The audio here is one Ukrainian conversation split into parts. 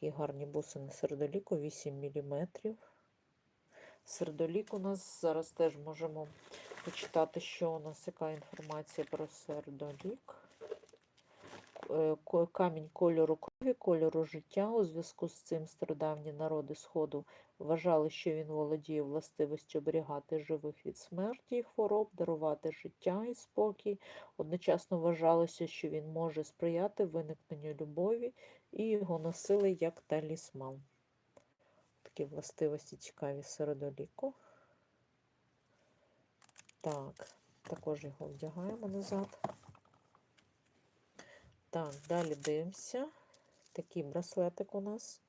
такі гарні бусини сердоліку, 8 мм. Сердолік у нас зараз теж можемо почитати, що у нас яка інформація про сердолік. Е, Камінь кольору крові, кольору життя. У зв'язку з цим стародавні народи Сходу вважали, що він володіє властивістю оберігати живих від смерті і хвороб, дарувати життя і спокій. Одночасно вважалося, що він може сприяти виникненню любові, і його носили як талісман. Такі властивості цікаві середоліку. Так, також його вдягаємо назад. Так, далі дивимося. Такий браслетик у нас.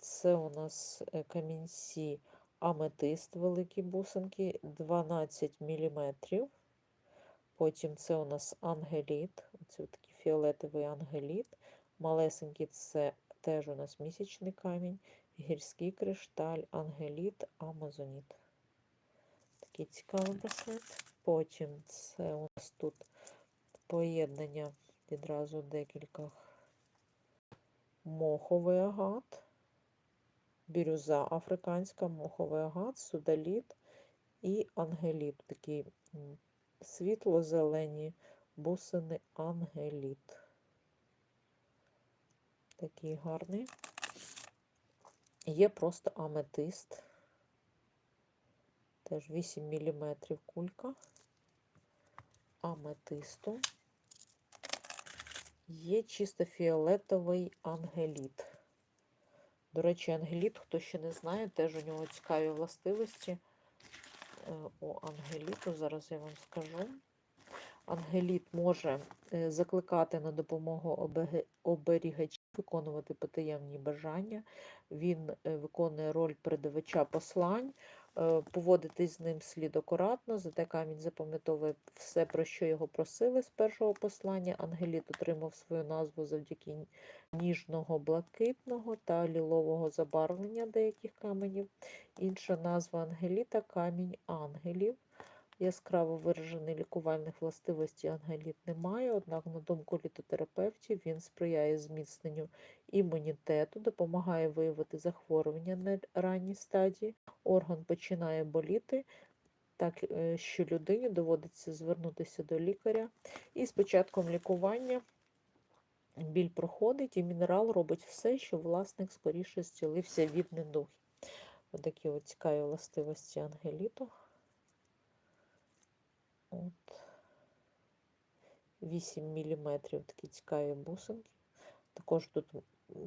Це у нас е, камінці аметист, великі бусинки, 12 мм. Потім це у нас ангеліт. Це такий фіолетовий ангеліт. Малесенький це теж у нас місячний камінь, гірський кришталь, ангеліт, амазоніт. Такий цікавий браслет. Потім це у нас тут поєднання відразу декілька моховий агат, бірюза африканська, моховий агат, судаліт і ангеліт. Такі світло-зелені бусини ангеліт. Такий гарний. Є просто аметист. Теж 8 мм кулька аметисту. Є чисто фіолетовий ангеліт. До речі, ангеліт, хто ще не знає, теж у нього цікаві властивості. Е, О, ангеліту, зараз я вам скажу. Ангеліт може е, закликати на допомогу оберігачів, виконувати потаємні бажання. Він е, виконує роль передавача послань. Е, Поводитись з ним слід акуратно, зате камінь запам'ятовує все, про що його просили з першого послання. Ангеліт отримав свою назву завдяки ніжного блакитного та лілового забарвлення деяких каменів. Інша назва ангеліта камінь ангелів. Яскраво виражений лікувальних властивостей ангеліт не має, однак, на думку літотерапевтів, він сприяє зміцненню імунітету, допомагає виявити захворювання на ранній стадії, орган починає боліти, так е, що людині доводиться звернутися до лікаря. І з початком лікування біль проходить, і мінерал робить все, щоб власник скоріше зцілився від недуги. Отакі от цікаві властивості ангеліту. От. 8 мм такі цікаві бусинки. Також тут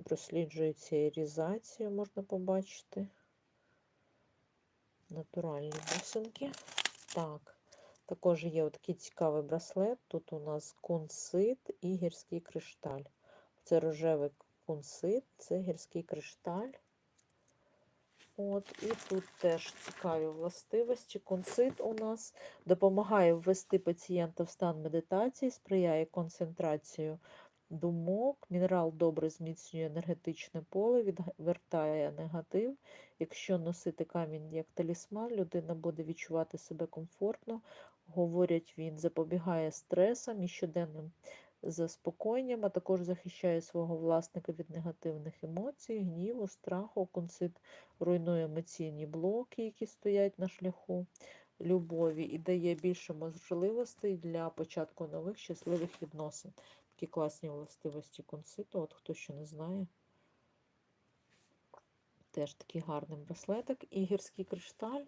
просліджується ірізація, можна побачити. Натуральні бусинки. Так, також є такий цікавий браслет. Тут у нас кунсит і гірський кришталь. Це рожевий кунсит, це гірський кришталь. От, і тут теж цікаві властивості. Консит у нас допомагає ввести пацієнта в стан медитації, сприяє концентрацію думок. Мінерал добре зміцнює енергетичне поле, відвертає негатив. Якщо носити камінь як талісман, людина буде відчувати себе комфортно. Говорять, він запобігає стресам і щоденним заспокоєнням, а також захищає свого власника від негативних емоцій, гніву, страху. Консит руйнує емоційні блоки, які стоять на шляху любові, і дає більше можливостей для початку нових щасливих відносин. Такі класні властивості конситу, от хто ще не знає. Теж такий гарний браслетик. І гірський кришталь.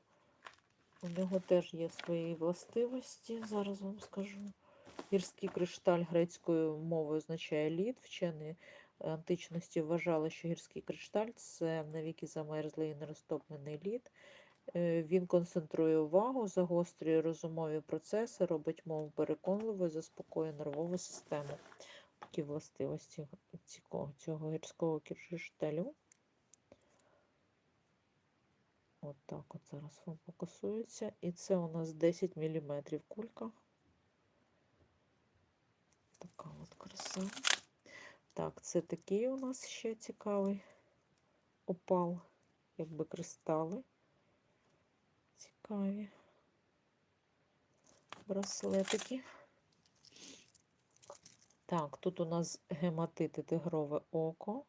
У нього теж є свої властивості, зараз вам скажу. Гірський кришталь грецькою мовою означає лід. Вчені античності вважали, що гірський кришталь це навіки замерзлий і нерозтоплений лід. Е, Він концентрує увагу, загострює розумові процеси, робить мову переконливою, заспокоює нервову систему. Такі властивості цього, цього гірського кришталю. От так от зараз вам фокусується. І це у нас 10 мм кулька. Така от краса. Так, це такий у нас ще цікавий опал, якби кристали. Цікаві браслетики. Так, тут у нас гематити тигрове око.